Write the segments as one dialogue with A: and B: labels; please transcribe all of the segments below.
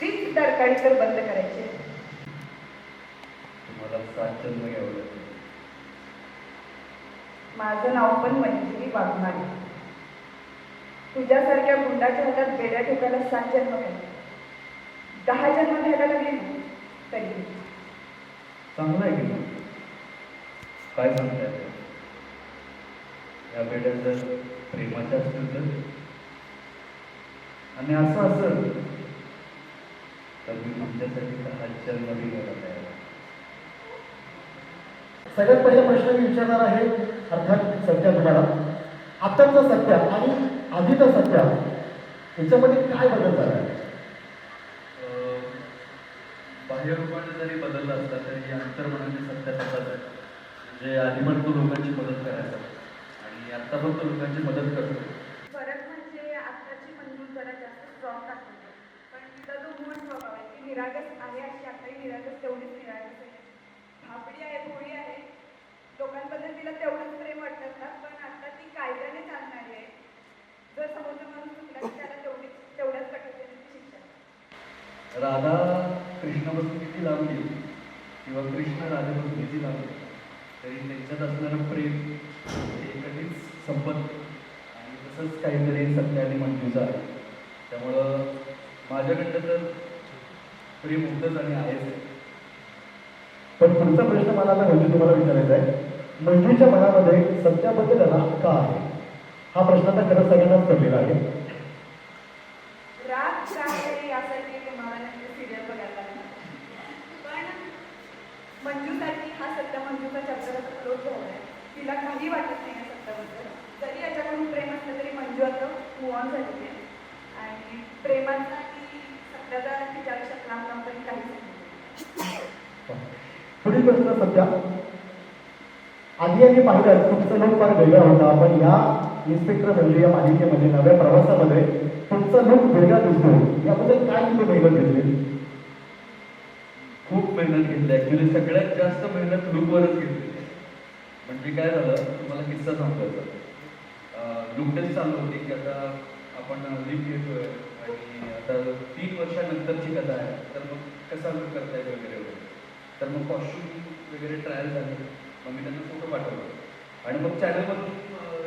A: तीच डरकाळी तर बंद करायची
B: तुम्हाला सात जन्म घ्यावं लागेल
A: माझं नाव पण मंजिरी वाघमारे. तुझ्यासारख्या गुंडाच्या हातात बेड्या ठोकायला सात जन्म घ्यायचे दहा जन्म घ्यायला लागले तरी.
B: चांगलं आहे की नाही? काय सांगताय? या बेड्या जर प्रेमाच्या असतील तर आणि असं असेल तर मी तुमच्यासाठी बी घ्यायला तयार आहे.
C: सगळ्यात पहिला प्रश्न मी विचारणार आहे अर्थात सत्या तुम्हाला आताचं सत्य आणि आधीचं सत्य याच्यामध्ये काय बदल झाला? आहे
B: अं, बाह्य रूपाने जरी बदललं असला तरी अंतर्मनाने सत्य तसाच आहे म्हणजे आधी पण तो लोकांची मदत करायचा. आणि आत्ता पण तो लोकांची मदत करतो
A: फरक म्हणजे आत्ताची मंजूर जरा जास्त स्ट्रॉंग दाखवते पण तिचा जो मूळ स्वभाव आहे ती निरागस आहे अशी आताही निरागस तेवढीच निरागस आहे. भाबडी आहे भोळी आहे. लोकांबद्दल तिला तेवढंच प्रेम वाटत ना पण आता ती कायद्याने चालणारी आहे. जर समोरचा माणूस चुकला त्याला तेवढीच तेवढ्याच कठोरतेने शिक्षा.
B: राधा कृष्णापासून किती लांबली किंवा कृष्ण राधेपासून किती लांबली तरी त्यांच्यात असणारं प्रेम हे कधीच संपत आणि तसंच काहीतरी सत्याने आणि आहे त्यामुळं माझ्याकडनं तर प्रेम होतंच आणि आहेच.
C: पण पुढचा प्रश्न मला आता म्हणजे तुम्हाला विचारायचा आहे. मंजूच्या मनामध्ये सत्याबद्दल राग का आहे? हा प्रश्न आता खरंच सगळ्यांनाच पडलेला आहे.
A: राग काय यासाठी मला सिरियल बघायला पण मंजूसाठी हा सत्य मंजूचा चर्चा क्लोज तिला काही वाटत नाही या सत्याबद्दल. जरी याच्याकडून प्रेम असलं तरी मंजू आता मूव झालेली आहे. आणि प्रेमाचा
C: पुढील प्रश्न सध्या आधी आधी पाहिलं तुमचं लुक फार वेगळा होता. पण या इन्स्पेक्टर म्हणजे या मालिकेमध्ये नव्या प्रवासामध्ये तुमचा लुक वेगळा दिसतो. याबद्दल काय तुम्ही मेहनत घेतली?
B: खूप मेहनत घेतली. ॲक्च्युली सगळ्यात जास्त मेहनत लुकवरच घेतली. म्हणजे काय झालं तुम्हाला किस्सा सांगायचा लुक टेस्ट चालू होती की आता आपण लिप घेतोय. आणि आता तीन वर्षानंतरची कथा आहे. तर मग कसा लुक करताय वगैरे वगैरे? तर मग कॉस्ट्युम वगैरे ट्रायल झाले. मग मी त्यांना फोटो पाठवले. आणि मग चॅनलमधून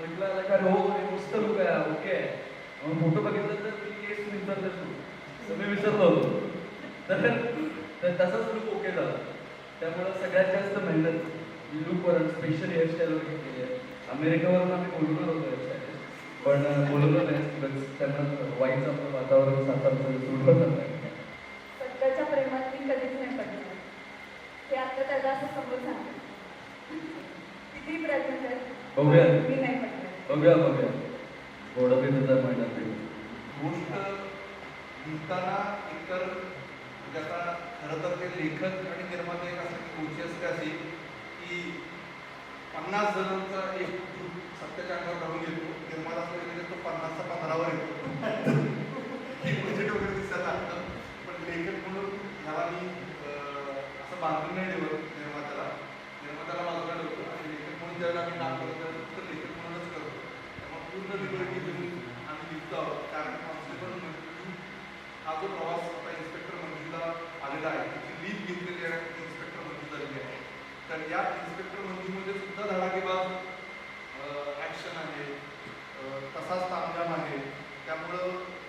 B: रिप्लाय आला का हो मस्त लुक आहे ओके आहे मग फोटो बघितलं तर मी केस विसरलेच तर मी विसरलो होतो. तर तर तसाच लुक ओके झाला. त्यामुळं सगळ्यात जास्त मेहनत लुकवर स्पेशल हेअरस्टाईलवर घेतलेली आहे. अमेरिकेवरून आम्ही बोलवलं होतो हेअरस्टाईल पण बोलवलं नाही त्यांना वाईचं आपलं वातावरण सातारचं सूट होतं नाही.
A: सत्याच्या प्रेमात मी कधीच नाही पडले ते आता त्याला असं समोर सांगते. किती प्रयत्न कर
B: बघूया.
A: मी नाही पडले
B: बघूया बघूया. थोडं बी तुझा महिन्यात ते
D: गोष्ट लिहिताना एकतर म्हणजे आता खरं तर ते लेखक आणि निर्माता एक असं गोष्टी असते अशी की पन्नास जणांचा एक सत्याच्या अंगावर राहून येतो निर्माला असं वगैरे तो पन्नासचा पंधरावर येतो हे बजेट वगैरे दिसायला लागतं. पण लेखक म्हणून ह्याला मी असं बांधून नाही ठेवत निर्मात्याला. निर्मात्याला बाजूला ठेवतो. आणि लेखक म्हणून ज्यावेळेला आम्ही काम करतो त्यावेळेला फक्त लेखक म्हणूनच करतो. त्यामुळे पूर्ण लिबर्टी घेऊन आम्ही लिहितो आहोत. कारण कॉन्स्टेबल हा जो प्रवास आता इन्स्पेक्टर मंजूला आलेला आहे त्याची लीड घेतलेली आहे इन्स्पेक्टर मंजू झालेली आहे. तर या इन्स्पेक्टर मंजूमध्ये सुद्धा धडाकेबाज ॲक्शन आहे तसाच तामजाम आहे. त्यामुळं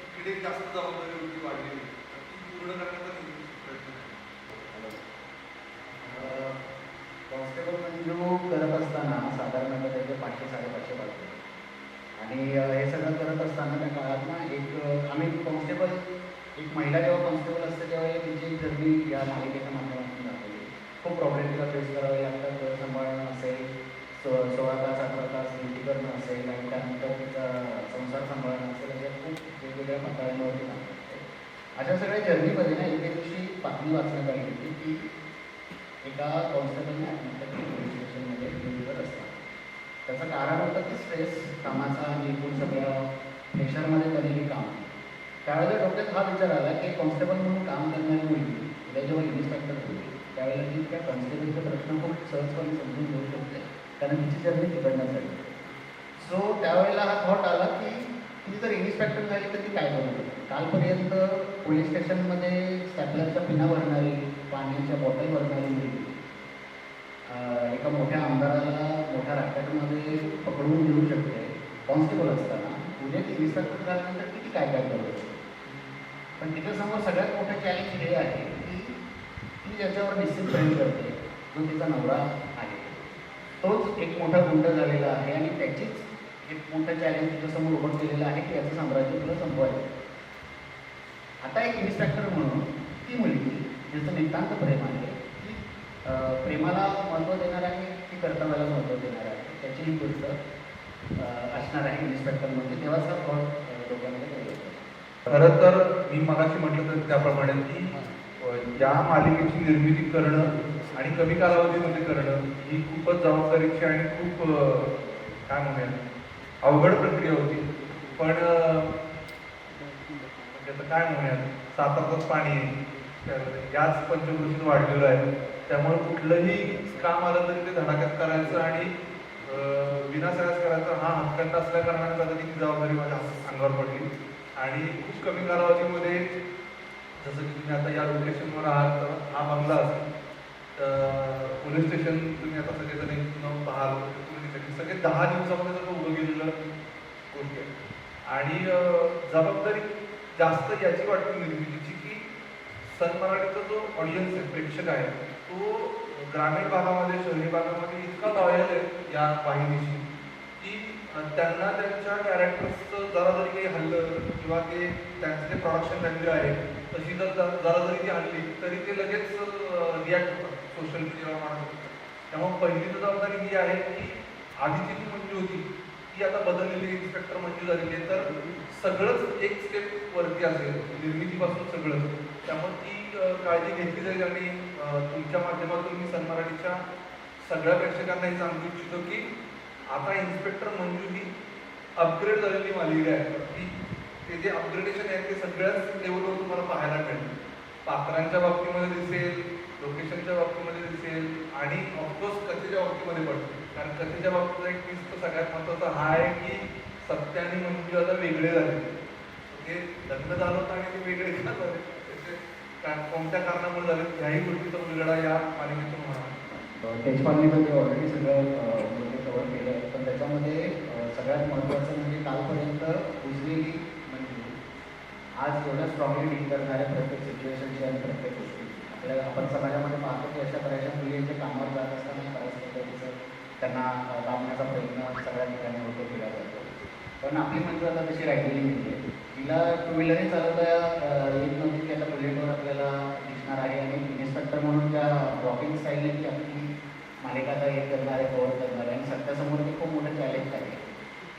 D: इकडे जास्त जबाबदारी होती वाढलेली तर ती पूर्ण करण्याचा प्रयत्न आहे.
E: कॉन्स्टेबल म्हणजे मंजू करत असताना साधारणतः त्याचे पाचशे साडेपाचशे पाचशे. आणि हे सगळं करत असताना त्या काळात ना एक आम्ही कॉन्स्टेबल एक महिला जेव्हा कॉन्स्टेबल असते तेव्हा एक तिची जर्नी या मालिकेच्या माध्यमातून खूप प्रॉब्लेमचा फेस करावे लागतात. घर सांभाळणं असेल सो सोळा तास अठरा तास ड्युटी करणं असेल आणि त्यानंतर तिचा संसार सांभाळणं असेल अशा खूप वेगवेगळ्या पातळ्यांवरती काम अशा सगळ्या जर्नीमध्ये ना एके दिवशी बातमी वाचण्यात आली होती की एका कॉन्स्टेबलने आत्महत्या केली पोलीस स्टेशनमध्ये त्याचं कारण होतं की स्ट्रेस कामाचा आणि एकूण सगळ्या प्रेशरमध्ये झालेली काम त्यावेळेला डोक्यात हा विचार आला की कॉन्स्टेबल म्हणून काम करणारी मुलगी उद्या जेव्हा इन्स्पेक्टर होती त्यावेळेला ती त्या कॉन्स्टेबलचा प्रश्न खूप सहजपणे समजून घेऊ शकते. कारण तिची जर्नी तिकडण्यासाठी सो त्यावेळेला हा थॉट आला की ती जर इन्स्पेक्टर झाली तर ती काय बनवते? कालपर्यंत पोलीस स्टेशनमध्ये सॅपलरच्या पिना भरणारी पाण्याच्या बॉटल भरणारी मुलगी एका मोठ्या आमदाराला मोठ्या रॅकेटमध्ये पकडून घेऊ शकते. कॉन्स्टेबल असताना उद्या ती इन्स्पेक्टर झाल्यानंतर किती काय काय करू शकते पण तिच्यासमोर सगळ्यात मोठं चॅलेंज हे आहे. की ती ज्याच्यावर निश्चित प्रेम करते. जो तिचा नवरा आहे. तोच एक मोठा गुंड झालेला आहे आणि त्याचीच एक मोठं चॅलेंज तिच्यासमोर उभं केलेलं आहे की याचं साम्राज्य तुला संपवायचं आता एक इन्स्पेक्टर म्हणून ती मुलगी ज्याचं नितांत प्रेम आहे ती प्रेमाला महत्त्व देणार आहे की कर्तव्याला महत्त्व देणार आहे. त्याची ही गोष्ट असणार आहे इन्स्पेक्टरमध्ये तेव्हाच हा डोक्यामध्ये केला
D: खरं तर मी मगाशी म्हटलं तर त्याप्रमाणे की या मालिकेची निर्मिती करणं आणि कमी कालावधीमध्ये करणं ही खूपच जबाबदारीची आणि खूप काय म्हणूया अवघड प्रक्रिया होती. पण म्हणजे त्याचं काय म्हणूया सातारच पाणी आहे. याच पंचकृषीत वाढलेलं आहे. त्यामुळे कुठलंही काम आलं तरी ते धडाक्यात करायचं आणि अ, विनासायास करायचं हा हक्कंड असल्या कारणाने कदाचित ती जबाबदारी माझ्या अंगावर पडली. आणि खूप कमी कालावधीमध्ये जसं की तुम्ही आता या लोकेशनवर आहात तर हा बंगला असेल. तर पोलीस स्टेशन तुम्ही आता सगळेजण इथनं पाहाल तुम्ही सगळे दहा दिवसामध्ये जर उभं गेलेलं गोष्टी आहे. आणि जबाबदारी जास्त याची वाटते म्हणजे निर्मितीची की सन मराठीचा जो ऑडियन्स आहे प्रेक्षक आहे तो ग्रामीण भागामध्ये शहरी भागामध्ये इतका लॉयल आहे या वाहिनीशी की त्यांना त्यांच्या कॅरेक्टर्सचं जरा जरी काही हल्लं किंवा ते त्यांचं जे प्रोडक्शन व्हॅल्यू आहे तशी जर जरा जरी ती हल्ली तरी ते लगेच रिॲक्ट होतात सोशल मीडियावर म्हणा. त्यामुळे पहिली जबाबदारी ही आहे की आधीची जी मंजू होती ती आता बदललेली इन्स्पेक्टर मंजू झालेली आहे. तर सगळंच एक स्टेप वरती असेल निर्मितीपासून सगळं त्यामुळे ती काळजी घेतली जाईल आणि तुमच्या माध्यमातून मी सन मराठीच्या सगळ्या प्रेक्षकांना हे सांगू इच्छितो की आता इन्स्पेक्टर मंजू ही अपग्रेड झालेली मालिका आहे. की ते जे अपग्रेडेशन आहे ते सगळ्याच लेवलवर तुम्हाला पाहायला मिळेल. पात्रांच्या बाबतीमध्ये दिसेल लोकेशनच्या बाबतीमध्ये दिसेल आणि ऑफकोर्स कथेच्या बाबतीमध्ये पण. कारण कथेच्या बाबतीत एक ट्विस्ट तर सगळ्यात महत्त्वाचा हा आहे की सत्य आणि मंजू म्हणजे आता वेगळे झाले. ते लग्न झालं होतं आणि ते वेगळे का झाले? त्याचे कोणत्या कारणामुळे झाले? ह्याही गोष्टीचा उलगडा या मालिकेतून
E: म्हणा त्याच्या ऑलरेडी सगळं कवर केलं आहे पण त्याच्यामध्ये अं, सगळ्यात महत्त्वाचं म्हणजे कालपर्यंत उजलेली म्हणजे आज एवढं स्ट्रॉंगली डील करणाऱ्या प्रत्येक सिच्युएशनची आणि प्रत्येक गोष्टी. आपल्याला आपण समाजामध्ये पाहतो की अशा बऱ्याचशा मुलींच्या कामावर जात असताना बऱ्याच पद्धतीचं त्यांना अं, दाबण्याचा प्रयत्न सगळ्या ठिकाणी होतो केला जातो. पण आपली म्हणजे आता तशी राहिलेली नाही आहे तिला टू व्हीलरही चालवता येत नव्हती की आता बुलेटवर आपल्याला दिसणार आहे. आणि इन्स्पेक्टर म्हणून त्या ब्लॉकिंग स्टाईलने ती आपली मालिका आता हे करणार आहे कव्हर करणार. आहे आणि सत्यासमोर ते खूप मोठं चॅलेंज आहे.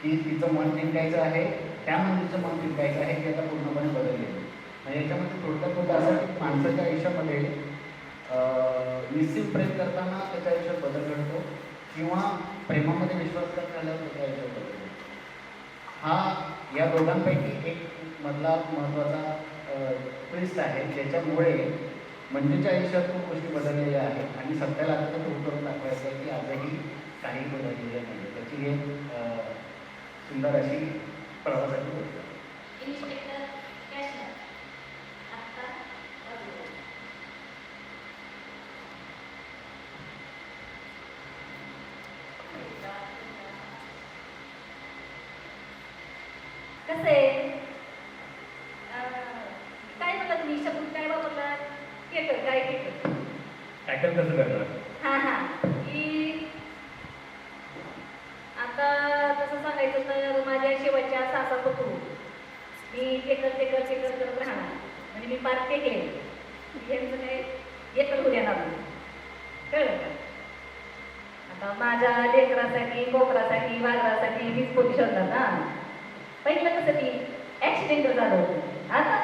E: की तिचं मन जिंकायचं आहे त्या मंदिरचं मन जिंकायचं आहे की आता पूर्णपणे बदललेलं आहे म्हणजे याच्यामध्ये थोडक्यात होतं असं की माणसाच्या आयुष्यामध्ये निश्चित प्रेम करताना त्याच्या आयुष्यात बदल घडतो किंवा प्रेमामध्ये विश्वास करण्याला त्याच्या आयुष्यात बदल घडतो. हा या दोघांपैकी एक मधला महत्त्वाचा ट्विस्ट आहे ज्याच्यामुळे मंजूच्या आयुष्यात खूप गोष्टी बदललेल्या आहेत आणि सत्याला आता ते करून दाखवायचं आहे की आजही काही बदललेलं नाही. त्याची एक सुंदर अशी प्रवासाची
F: बाजूला. कसं आहे? काय म्हणला तुम्ही शब्द काय वापरला? केटर काय केटर
B: टॅकल कसं करणार?
F: हां हां की आता करायचं तर माझ्या शेवटच्या सासा तू मी टेकर टेकर टेकर करत राहणार. म्हणजे मी पार केले यांचं काय एकच होऊ देणार नाही. कळलं का? आता माझ्या लेकरासाठी बोकरासाठी वाघरासाठी वीज पोलीस होतात ना. पहिलं कसं ती ॲक्सिडेंट झालं होतं. आता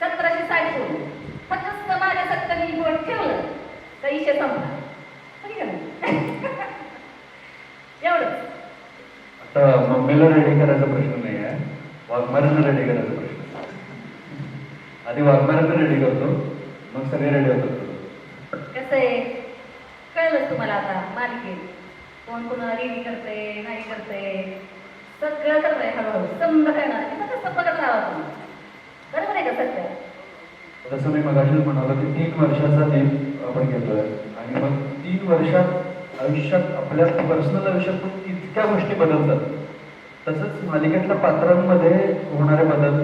F: सतराशे साठ होतं फक्त माझ्या सत्तरनी बोट ठेवलं. तर इशे संपला बरोबर का नाही? एवढंच
B: आता मम्मीला रेडी करायचा प्रश्न नाही आहे. वाघमाऱ्यांना रेडी करायचा प्रश्न. आधी वाघमारांना रेडी करतो मग सगळे रेडी होतात.
F: कसं आहे? कळलंच तुम्हाला आता मालिकेत. कोण कोणाला रेडी करते नाही करते सगळं करतंय हळूहळू. समजा करणार कसं बघत राहा तुम्ही. बरोबर आहे का सत्य?
B: जसं मी मगाशीच म्हणालो की तीन वर्षाचा लीप आपण घेतोय. आणि मग तीन वर्षात आयुष्यात आपल्या पर्सनल आयुष्यात पण इतक्या गोष्टी बदलतात. तसंच मालिकेतल्या पात्रांमध्ये होणारे बदल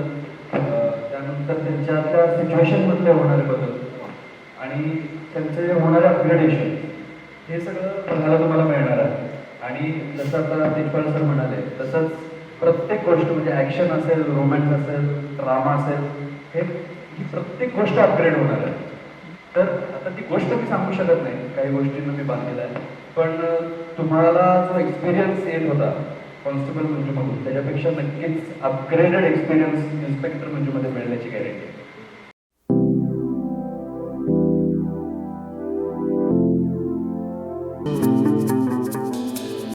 B: त्यानंतर त्यानंतर त्यांच्यातल्या सिच्युएशनमधले होणारे बदल आणि त्यांचे होणारे अपग्रेडेशन हे सगळं बघायला तुम्हाला मिळणार आहे. आणि जसं आता तेजपाल सर म्हणाले तसंच प्रत्येक गोष्ट म्हणजे ॲक्शन असेल रोमॅन्स असेल ड्रामा असेल हे ही प्रत्येक गोष्ट अपग्रेड होणार आहे. तर आता ती गोष्ट मी सांगू शकत नाही. काही गोष्टींना मी बांधलेलं आहे. पण तुम्हाला जो एक्सपिरियन्स येत होता कॉन्स्टेबल मंजूमधून त्याच्यापेक्षा नक्कीच अपग्रेडेड एक्सपिरियन्स इन्स्पेक्टर मंजूमध्ये मिळण्याची गॅरंटी